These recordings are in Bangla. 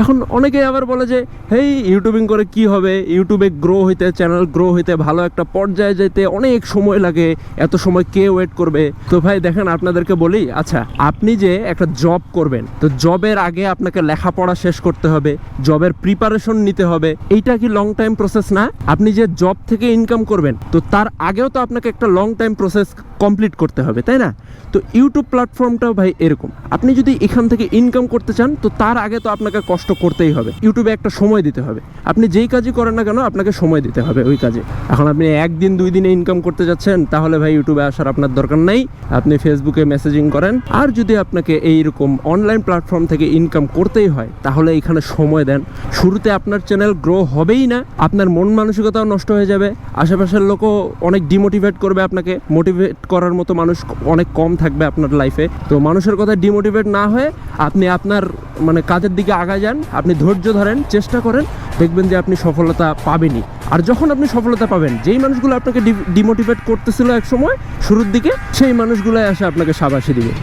এখন অনেকেই আবার বলে যে, হেই ইউটিউবিং করে কি হবে? ইউটিউবে গ্রো হইতে চ্যানেল গ্রো হইতে ভালো একটা পর্যায়ে যেতে অনেক সময় লাগে, এত সময় কে ওয়েট করবে? তো ভাই, দেখেন, আপনাদেরকে বলি আচ্ছা আপনি যে একটা জব করবেন, তো জবের আগে আপনাকে লেখাপড়া শেষ করতে হবে জবের প্রিপারেশন নিতে হবে, এইটা কি লং টাইম প্রসেস না? আপনি যে জব থেকে ইনকাম করবেন, তো তার আগেও তো আপনাকে একটা লং টাইম প্রসেস কমপ্লিট করতে হবে, তাই না? তো ইউটিউব প্ল্যাটফর্মটাও ভাই এরকম। আপনি যদি এখান থেকে ইনকাম করতে চান, তো তার আগে তো আপনাকে কষ্ট করতেই হবে। ইউটিউবে একটা সময় দিতে হবে। আপনি যেই কাজই করেন না কেন, আপনাকে সময় দিতে হবে ওই কাজে। এখন আপনি একদিন, দুই দিনে ইনকাম করতে যাচ্ছেন, তাহলে ভাই ইউটিউবে আসার আপনার দরকার নেই। আপনি ফেসবুকে মেসেজিং করেন। আর যদি আপনাকে এইরকম অনলাইন প্ল্যাটফর্ম থেকে ইনকাম করতেই হয়, তাহলে এখানে সময় দেন। শুরুতে আপনার চ্যানেল গ্রো হবেই না। আপনার মন মানসিকতাও নষ্ট হয়ে যাবে। আশেপাশের লোকও অনেক ডিমোটিভেট করবে আপনাকে। মোটিভেট করার মতো মানুষ অনেক কম থাকবে আপনার লাইফে তো মানুষের কথা ডিমোটিভেট না হয়ে আপনি আপনার মানে কাজের দিকে আগায় যান। আপনি ধৈর্য ধরেন, চেষ্টা করেন, দেখবেন যে আপনি সফলতা পাবেনই। আর যখন আপনি সফলতা পাবেন, যেই মানুষগুলো আপনাকে ডিমোটিভেট করতেছিল এক সময়, শুরুর দিকে সেই মানুষগুলো এসে আপনাকে সাবাসি দিবে।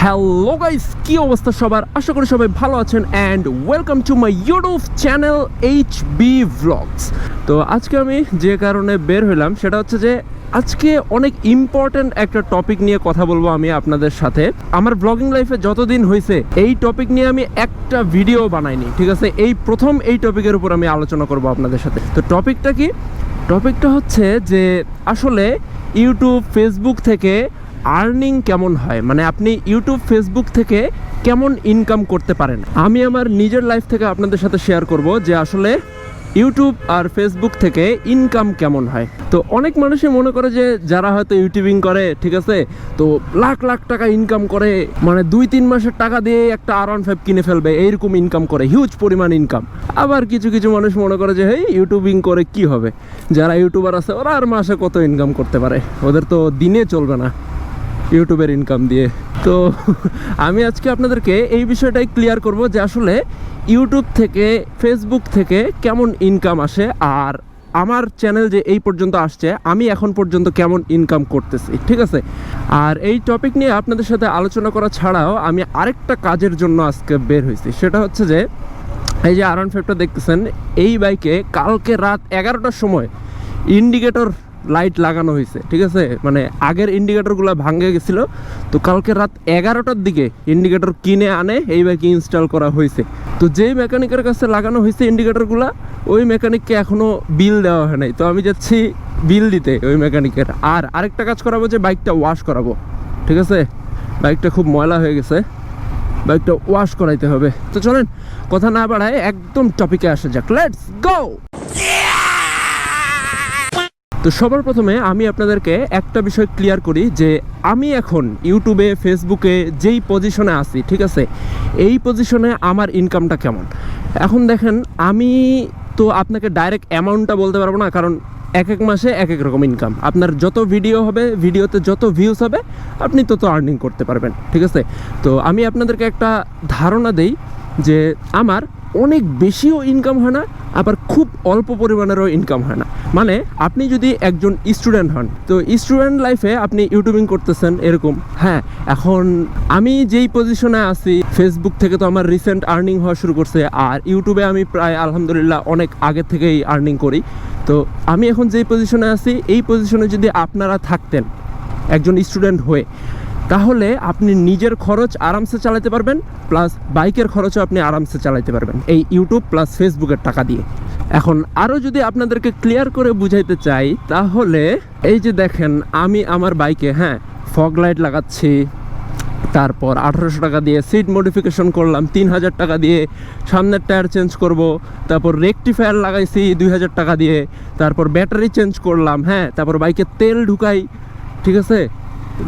হ্যালো গাইস, কি অবস্থা সবার? আশা করি সবাই ভালো আছেন and welcome to my YouTube channel H B vlogs তো আজকে আমি যে কারণে বের হলাম, সেটা হচ্ছে যে আজকে অনেক ইম্পর্ট্যান্ট একটা টপিক নিয়ে কথা বলব আমি আপনাদের সাথে। আমার ব্লগিং লাইফে যতদিন হয়েছে এই টপিক নিয়ে আমি একটা ভিডিও বানাইনি, ঠিক আছে? এই প্রথম এই টপিকের উপর আমি আলোচনা করব আপনাদের সাথে। তো টপিকটা কি? টপিকটা হচ্ছে যে, আসলে ইউটিউব ফেসবুক থেকে আর্নিং কেমন হয়? মানে আপনি ইউটিউব ফেসবুক থেকে কেমন ইনকাম করতে পারেন? আমি আমার নিজের লাইফ থেকে আপনাদের সাথে শেয়ার করব যে আসলে ইউটিউব আর ফেসবুক থেকে ইনকাম কেমন হয়? তো অনেক মানুষই মনে করে যে যারা হয়তো ইউটিউবিং করে, ঠিক আছে? তো লাখ লাখ টাকা ইনকাম করে মানে দুই তিন মাসের টাকা দিয়ে একটা আর ওয়ান ফাইভ কিনে ফেলবে, এইরকম ইনকাম করে হিউজ পরিমাণ ইনকাম আবার কিছু কিছু মানুষ মনে করে যে, হেই, ইউটিউবিং করে কি হবে? যারা ইউটিউবার আছে, ওরা আর মাসে কত ইনকাম করতে পারে? ওদের তো দিনে চলবে না। ইউটিউবের ইনকাম দিয়ে। তো আমি আজকে আপনাদেরকে এই বিষয়টাই ক্লিয়ার করব যে আসলে ইউটিউব থেকে ফেসবুক থেকে কেমন ইনকাম আসে আর আমার চ্যানেল যে এই পর্যন্ত আসছে, আমি এখন পর্যন্ত কেমন ইনকাম করতেছি, ঠিক আছে? আর এই টপিক নিয়ে আপনাদের সাথে আলোচনা করা ছাড়াও আমি আরেকটা কাজের জন্য আজকে বের হয়েছি। সেটা হচ্ছে যে, এই যে আর ওয়ান ফাইভটা দেখতেছেন, এই বাইকে কালকে রাত এগারোটার সময় ইন্ডিকেটর লাইট লাগানো হয়েছে, ঠিক আছে? মানে আগের ইন্ডিকেটরগুলো ভাঙে গেছিল। তো কালকে রাত এগারোটার দিকে ইন্ডিকেটর কিনে আনে এই বাইকে ইনস্টল করা হয়েছে। তো যেই মেকানিকের কাছে লাগানো হয়েছে ইন্ডিকেটরগুলো ওই মেকানিককে এখনও বিল দেওয়া হয় নাই। তো আমি যাচ্ছি বিল দিতে ওই মেকানিকের আর আরেকটা কাজ করাবো যে বাইকটা ওয়াশ করাবো, ঠিক আছে? বাইকটা খুব ময়লা হয়ে গেছে বাইকটা ওয়াশ করাইতে হবে। তো চলেন, কথা না বাড়ায় একদম টপিকে আসা যাক। লেটস গো তো সবার প্রথমে আমি আপনাদেরকে একটা বিষয় ক্লিয়ার করি যে আমি এখন ইউটিউবে ফেসবুকে যেই পজিশনে আছি, ঠিক আছে? এই পজিশনে আমার ইনকামটা কেমন? এখন দেখেন, আমি তো আপনাকে ডাইরেক্ট অ্যামাউন্টটা বলতে পারব না, কারণ এক এক মাসে এক এক রকম ইনকাম আপনার যত ভিডিও হবে ভিডিওতে যত ভিউজ হবে, আপনি তত আর্নিং করতে পারবেন, ঠিক আছে? তো আমি আপনাদেরকে একটা ধারণা দেই যে আমার অনেক বেশিও ইনকাম হয় না, আবার খুব অল্প পরিমাণেরও ইনকাম হয় না। মানে আপনি যদি একজন স্টুডেন্ট হন, তো স্টুডেন্ট লাইফে আপনি ইউটিউবিং করতেছেন এরকম। হ্যাঁ এখন আমি যেই পজিশনে আছি ফেসবুক থেকে তো আমার রিসেন্ট আর্নিং হওয়া শুরু করছে, আর ইউটিউবে আমি প্রায় আলহামদুলিল্লাহ অনেক আগে থেকেই আর্নিং করি। তো আমি এখন যেই পজিশনে আছি, এই পজিশনে যদি আপনারা থাকতেন, একজন স্টুডেন্ট হয়ে তাহলে আপনি নিজের খরচ আরামসে চালাতে পারবেন প্লাস বাইকের খরচও আপনি আরামসে চালাতে পারবেন, এই ইউটিউব প্লাস ফেসবুকের টাকা দিয়ে। এখন আরও যদি আপনাদেরকে ক্লিয়ার করে বুঝাইতে চাই, তাহলে এই যে দেখেন, আমি আমার বাইকে হ্যাঁ ফগ লাইট লাগাচ্ছি, তারপর আঠারোশো টাকা দিয়ে সিট মডিফিকেশন করলাম তিন হাজার টাকা দিয়ে সামনের টায়ার চেঞ্জ করব, তারপর রেকটিফায়ার লাগাইছি দুই হাজার টাকা দিয়ে, তারপর ব্যাটারি চেঞ্জ করলাম হ্যাঁ তারপর বাইকে তেল ঢুকাই, ঠিক আছে?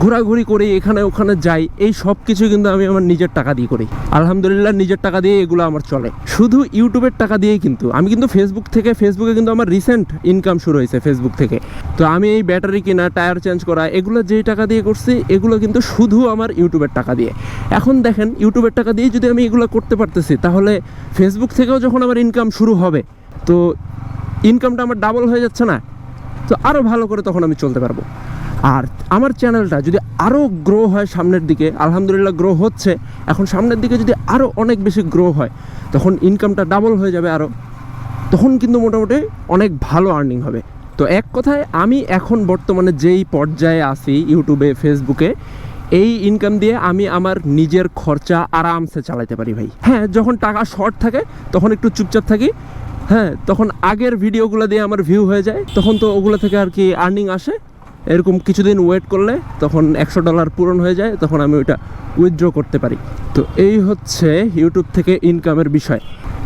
ঘোরাঘুরি করি, এখানে ওখানে যাই, এই সব কিছু কিন্তু আমি আমার নিজের টাকা দিয়ে করি। আলহামদুলিল্লাহ নিজের টাকা দিয়ে এগুলো আমার চলে। শুধু ইউটিউবের টাকা দিয়েই কিন্তু, আমি কিন্তু ফেসবুক থেকে ফেসবুকে কিন্তু আমার রিসেন্ট ইনকাম শুরু হয়েছে ফেসবুক থেকে। তো আমি এই ব্যাটারি কেনা টায়ার চেঞ্জ করা, এগুলো যেই টাকা দিয়ে করছি, এগুলো কিন্তু শুধু আমার ইউটিউবের টাকা দিয়ে। এখন দেখেন, ইউটিউবের টাকা দিয়ে যদি আমি এগুলো করতে পারতেছি, তাহলে ফেসবুক থেকেও যখন আমার ইনকাম শুরু হবে, তো ইনকামটা আমার ডাবল হয়ে যাচ্ছে না। তো আরও ভালো করে তখন আমি চলতে পারব। আর আমার চ্যানেলটা যদি আরও গ্রো হয় সামনের দিকে, আলহামদুলিল্লাহ গ্রো হচ্ছে, এখন সামনের দিকে যদি আরও অনেক বেশি গ্রো হয়, তখন ইনকামটা ডাবল হয়ে যাবে আরও তখন কিন্তু মোটামুটি অনেক ভালো আর্নিং হবে। তো এক কথায়, আমি এখন বর্তমানে যেই পর্যায়ে আসি ইউটিউবে ফেসবুকে এই ইনকাম দিয়ে আমি আমার নিজের খরচা আরামসে চালাতে পারি ভাই। হ্যাঁ যখন টাকা শর্ট থাকে, তখন একটু চুপচাপ থাকি। হ্যাঁ তখন আগের ভিডিওগুলো দিয়ে আমার ভিউ হয়ে যায়, তখন তো ওগুলো থেকে আর কি আর্নিং আসে। এরকম কিছুদিন ওয়েট করলে তখন একশো ডলার পূরণ হয়ে যায়, তখন আমি ওইটা উইথড্র করতে পারি। তো এই হচ্ছে ইউটিউব থেকে ইনকামের বিষয়।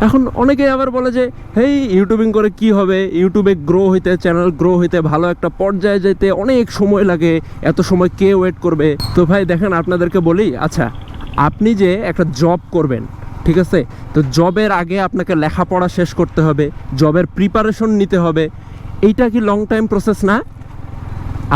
এখন অনেকে আবার বলে যে, হেই ইউটিউবিং করে কি হবে? ইউটিউবে গ্রো হইতে চ্যানেল গ্রো হইতে ভালো একটা পর্যায়ে যেতে অনেক সময় লাগে, এত সময় কে ওয়েট করবে? তো ভাই, দেখেন আপনাদেরকে বলি আচ্ছা আপনি যে একটা জব করবেন, ঠিক আছে? তো জবের আগে আপনাকে লেখাপড়া শেষ করতে হবে জবের প্রিপারেশন নিতে হবে। এইটা কি লং টাইম প্রসেস না?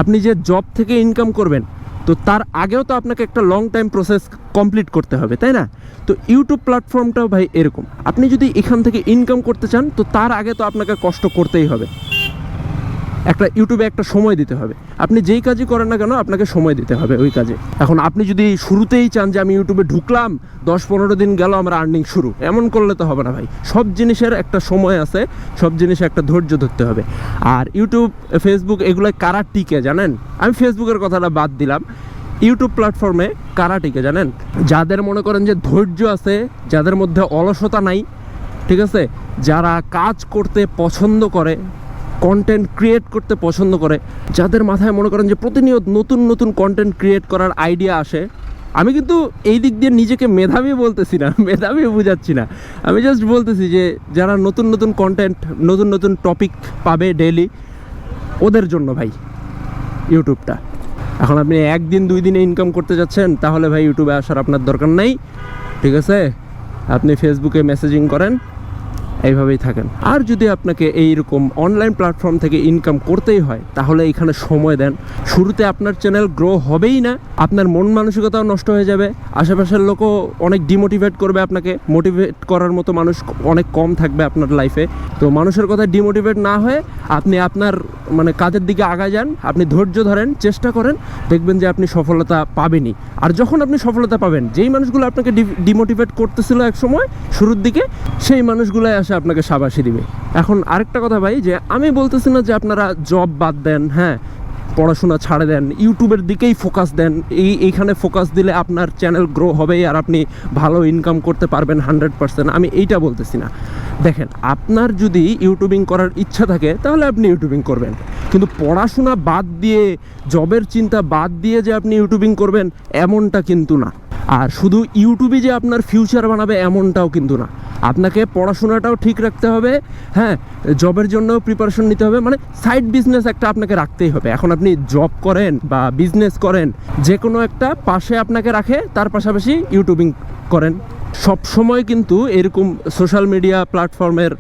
আপনি যে জব থেকে ইনকাম করবেন, তো তার আগেও তো আপনাকে একটা লং টাইম প্রসেস কমপ্লিট করতে হবে, তাই না? তো ইউটিউব প্ল্যাটফর্মটাও ভাই এরকম। আপনি যদি এখান থেকে ইনকাম করতে চান, তো তার আগে তো আপনাকে কষ্ট করতেই হবে। একটা ইউটিউবে একটা সময় দিতে হবে। আপনি যেই কাজই করেন না কেন, আপনাকে সময় দিতে হবে ওই কাজে। এখন আপনি যদি শুরুতেই চান যে আমি ইউটিউবে ঢুকলাম, দশ পনেরো দিন গেল, আমার আর্নিং শুরু। এমন করলে তো হবে না ভাই। সব জিনিসের একটা সময় আছে, সব জিনিসে একটা ধৈর্য ধরতে হবে। আর ইউটিউব ফেসবুক এগুলো কারা টিকে জানেন? আমি ফেসবুকের কথাটা বাদ দিলাম। ইউটিউব প্ল্যাটফর্মে কারা টিকে জানেন? যাদের মনে করেন যে ধৈর্য আছে, যাদের মধ্যে অলসতা নাই, ঠিক আছে? যারা কাজ করতে পছন্দ করে কন্টেন্ট ক্রিয়েট করতে পছন্দ করে। যাদের মাথায় মনে করেন যে প্রতিনিয়ত নতুন নতুন কন্টেন্ট ক্রিয়েট করার আইডিয়া আসে, আমি কিন্তু এই দিক দিয়ে নিজেকে মেধাবী বলতেছি না, মেধাবী বোঝাচ্ছি না। আমি জাস্ট বলতেছি যে, যারা নতুন নতুন কন্টেন্ট নতুন নতুন টপিক পাবে ডেলি ওদের জন্য ভাই, ইউটিউবটা। এখন আপনি একদিন, দুই দিনে ইনকাম করতে যাচ্ছেন, তাহলে ভাই ইউটিউবে আসার আপনার দরকার নেই, ঠিক আছে? আপনি ফেসবুকে মেসেজিং করেন এইভাবেই থাকেন। আর যদি আপনাকে এইরকম অনলাইন প্ল্যাটফর্ম থেকে ইনকাম করতেই হয়, তাহলে এখানে সময় দেন। শুরুতে আপনার চ্যানেল গ্রো হবেই না, আপনার মন মানসিকতাও নষ্ট হয়ে যাবে। আশেপাশের লোকও অনেক ডিমোটিভেট করবে আপনাকে। মোটিভেট করার মতো মানুষ অনেক কম থাকবে আপনার লাইফে তো মানুষের কথা ডিমোটিভেট না হয়ে আপনি আপনার মানে কাজের দিকে আগায় যান, আপনি ধৈর্য ধরেন, চেষ্টা করেন, দেখবেন যে আপনি সফলতা পাবেনই। আর যখন আপনি সফলতা পাবেন, যেই মানুষগুলো আপনাকে ডিমোটিভেট করতেছিল এক সময়, শুরুর দিকে, সেই মানুষগুলোই আসে আপনাকে সাবাসী দিবে। এখন আরেকটা কথা ভাই, যে আমি বলতেছি না যে আপনারা জব বাদ দেন হ্যাঁ পড়াশোনা ছাড়ে দেন, ইউটিউবের দিকেই ফোকাস দেন, এই, এইখানে ফোকাস দিলে আপনার চ্যানেল গ্রো হবেই আর আপনি ভালো ইনকাম করতে পারবেন হান্ড্রেড পার্সেন্ট আমি এইটা বলতেছি না। দেখেন, আপনার যদি ইউটিউবিং করার ইচ্ছা থাকে, তাহলে আপনি ইউটিউবিং করবেন। কিন্তু পড়াশোনা বাদ দিয়ে জবের চিন্তা বাদ দিয়ে যে আপনি ইউটিউবিং করবেন, এমনটা কিন্তু না। আর শুধু ইউটিউবে যে আপনার ফিউচার বানাবে এমনটাও কিন্তু না। আপনাকে পড়াশোনাটাও ঠিক রাখতে হবে হ্যাঁ জবের জন্য প্রিপারেশন নিতে হবে মানে সাইড বিজনেস একটা আপনাকে রাখতেই হবে। এখন আপনি জব করেন বা বিজনেস করেন যে কোনো একটা পাশে আপনাকে রাখে, তার পাশাপাশি ইউটিউবিং করেন। সব সময় কিন্তু এরকম সোশ্যাল মিডিয়া প্ল্যাটফর্মের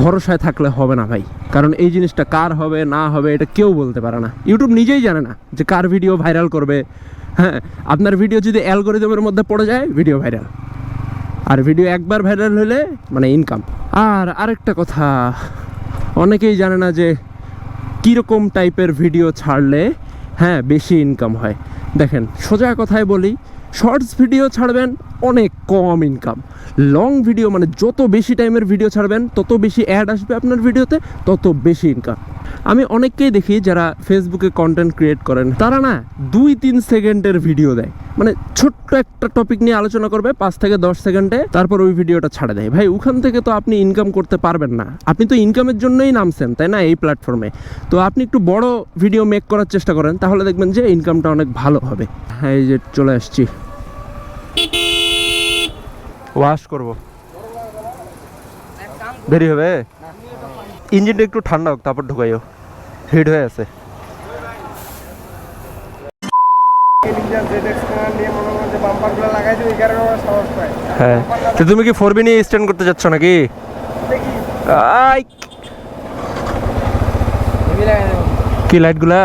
ভরসায় থাকলে হবে না ভাই। কারণ এই জিনিসটা কার হবে, না হবে, এটা কেউ বলতে পারে না। ইউটিউব নিজেই জানে না যে কার ভিডিও ভাইরাল করবে হ্যাঁ আপনার ভিডিও যদি অ্যালগোরিদমের মধ্যে পড়ে যায় ভিডিও ভাইরাল আর ভিডিও একবার ভাইরাল হলে মানে ইনকাম আর আরেকটা কথা, অনেকেই জানে না যে কীরকম টাইপের ভিডিও ছাড়লে হ্যাঁ বেশি ইনকাম হয়। দেখেন, সোজা কথায় বলি শর্টস ভিডিও ছাড়বেন, অনেক কম ইনকাম লং ভিডিও মানে যত বেশি টাইমের ভিডিও ছাড়বেন, তত বেশি অ্যাড আসবে আপনার ভিডিওতে, তত বেশি ইনকাম আমি অনেককেই দেখি যারা ফেসবুকে কন্টেন্ট ক্রিয়েট করেন, তারা না দুই তিন সেকেন্ডের ভিডিও দেয়। মানে ছোট্ট একটা টপিক নিয়ে আলোচনা করবে, পাঁচ থেকে দশ সেকেন্ডে, তারপর ওই ভিডিওটা ছাড়ে দেয়। ভাই, ওখান থেকে তো আপনি ইনকাম করতে পারবেন না। আপনি তো ইনকামের জন্যই নামছেন, তাই না, এই প্ল্যাটফর্মে তো আপনি একটু বড় ভিডিও মেক করার চেষ্টা করেন, তাহলে দেখবেন যে ইনকামটা অনেক ভালো হবে। হ্যাঁ এই যে চলে আসছি। ওয়াশ করব। দেরি হবে? ইঞ্জিনটা একটু ঠান্ডা হোক, তারপর ঢুকাইও। হিট হয়ে আছে। হ্যাঁ। তো তুমি কি ফোরবি নিয়ে স্ট্যান্ড করতে যাচ্ছ নাকি? কি লাইটগুলা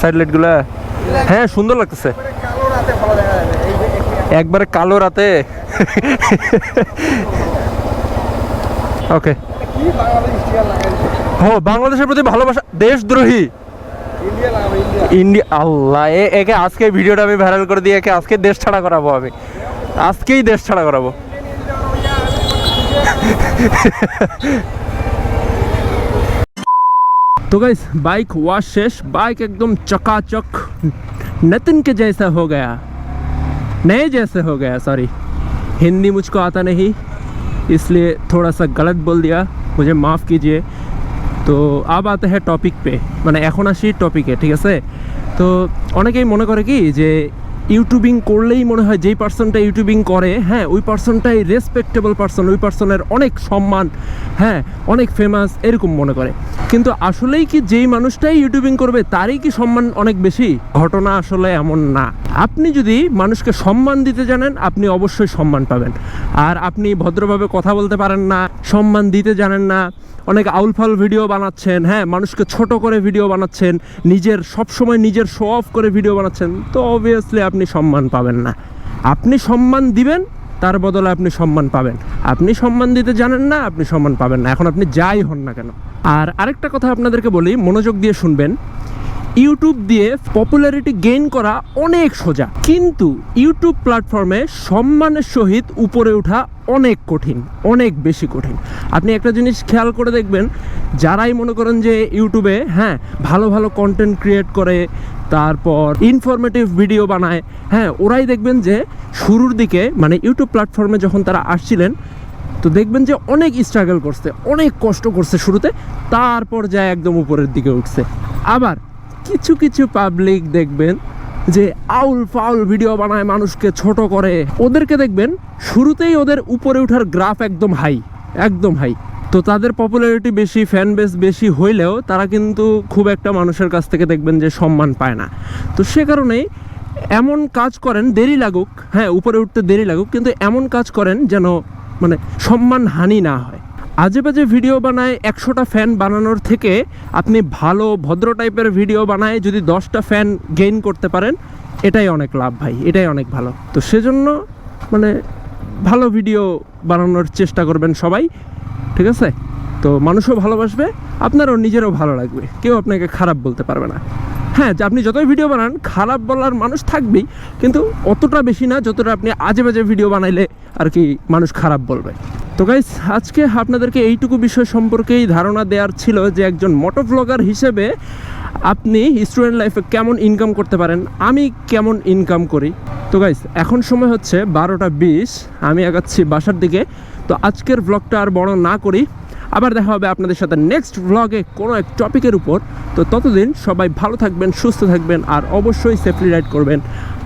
সাইড লাইটগুলা হ্যাঁ সুন্দর লাগতেছে কালো রাতে ভালো দেখা যায় না। এই যে একটি- একবারে কালো রাতে ওকে কি বাংলাদেশ স্টিয়ার লাগাই দিচ্ছে ও বাংলাদেশের প্রতি ভালোবাসা দেশদ্রোহী ইন্ডিয়া লাগাবো ইন্ডিয়া ইন্ডিয়া আল্লাহ এ একে আজকে ভিডিওটা আমি ভাইরাল করে দিয়ে একে আজকে দেশ ছাড়া করাবো আমি আজকেই দেশ ছাড়া করাবো तो गाइस बाइक वॉश शेष बाइक एकदम चकाचक नतिन के जैसा हो गया नए जैसे हो गया सॉरी हिंदी मुझको आता नहीं इसलिए थोड़ा सा गलत बोल दिया मुझे माफ़ कीजिए তো আব আতে হ্যাঁ টপিক পে মানে এখন আসি টপিকে ঠিক আছে তো অনেকেই মনে করে কি যে ইউটিউবিং করলেই মনে হয় যেই পার্সনটা ইউটিউবিং করে হ্যাঁ ওই পার্সনটাই রেসপেক্টেবল পার্সন ওই পার্সনের অনেক সম্মান হ্যাঁ অনেক ফেমাস এরকম মনে করে। কিন্তু আসলেই কি যেই মানুষটাই ইউটিউবিং করবে, তারই কি সম্মান অনেক বেশি? ঘটনা আসলে এমন না। আপনি যদি মানুষকে সম্মান দিতে জানেন, আপনি অবশ্যই সম্মান পাবেন। আর আপনি ভদ্রভাবে কথা বলতে পারেন না, সম্মান দিতে জানেন না অনেক আউলফাল ভিডিও বানাচ্ছেন হ্যাঁ মানুষকে ছোট করে ভিডিও বানাচ্ছেন, নিজের, সবসময় নিজের শো অফ করে ভিডিও বানাচ্ছেন, তো অবভিয়াসলি আপনি সম্মান পাবেন না। আপনি সম্মান দিবেন, তার বদলে আপনি সম্মান পাবেন। আপনি সম্মান দিতে জানেন না, আপনি সম্মান পাবেন না। এখন আপনি যাই হন না কেন। আর আরেকটা কথা আপনাদেরকে বলি, মনোযোগ দিয়ে শুনবেন। ইউটিউব দিয়ে পপুলারিটি গেইন করা অনেক সোজা। কিন্তু ইউটিউব প্ল্যাটফর্মে সম্মানের সহিত উপরে ওঠা অনেক কঠিন, অনেক বেশি কঠিন। আপনি একটা জিনিস খেয়াল করে দেখবেন, যারাই মনে করেন যে ইউটিউবে হ্যাঁ ভালো ভালো কন্টেন্ট ক্রিয়েট করে, তারপর ইনফরমেটিভ ভিডিও বানায় হ্যাঁ ওরাই দেখবেন যে শুরুর দিকে মানে ইউটিউব প্ল্যাটফর্মে যখন তারা আসছিলেন, তো দেখবেন যে অনেক স্ট্রাগল করছে, অনেক কষ্ট করছে শুরুতে, তারপর যায় একদম উপরের দিকে উঠছে। আবার কিছু কিছু পাবলিক দেখবেন যে আউল ফাউল ভিডিও বানায় মানুষকে ছোট করে। ওদেরকে দেখবেন শুরুতেই ওদের উপরে ওঠার গ্রাফ একদম হাই একদম হাই তো তাদের পপুলারিটি বেশি ফ্যান বেস বেশি হইলেও তারা কিন্তু খুব একটা মানুষের কাছ থেকে দেখবেন যে সম্মান পায় না। তো সে কারণেই এমন কাজ করেন, দেরি লাগুক হ্যাঁ উপরে উঠতে দেরি লাগুক, কিন্তু এমন কাজ করেন যেন মানে সম্মান হানি না হয়। আজে বাজে ভিডিও বানায় একশোটা ফ্যান বানানোর থেকে আপনি ভালো, ভদ্র টাইপের ভিডিও বানায় যদি দশটা ফ্যান গেইন করতে পারেন, এটাই অনেক লাভ ভাই, এটাই অনেক ভালো। তো সেজন্য মানে ভালো ভিডিও বানানোর চেষ্টা করবেন সবাই, ঠিক আছে? তো মানুষও ভালোবাসবে, আপনারও নিজেরও ভালো লাগবে, কেউ আপনাকে খারাপ বলতে পারবে না। হ্যাঁ যে আপনি যতই ভিডিও বানান, খারাপ বলার মানুষ থাকবেই, কিন্তু অতটা বেশি না যতটা আপনি আজে বাজে ভিডিও বানাইলে আর কি মানুষ খারাপ বলবে। তো গাইস আজকে আপনাদেরকে এইটুকু বিষয় সম্পর্কেই ধারণা দেওয়ার ছিল যে একজন মোটো ব্লগার হিসেবে আপনি স্টুডেন্ট লাইফে কেমন ইনকাম করতে পারেন, আমি কেমন ইনকাম করি। তো গাইস এখন সময় হচ্ছে বারোটা বিশ, আমি আগাচ্ছি বাসার দিকে। তো আজকের ব্লগটা আর বড় না করি। আবার দেখা হবে আপনাদের সাথে নেক্সট ব্লগে কোনো এক টপিকের উপর। তো ততদিন সবাই ভালো থাকবেন, সুস্থ থাকবেন, আর অবশ্যই সেফলি রাইড করবেন।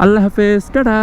আল্লাহ হাফেজ, টাটা।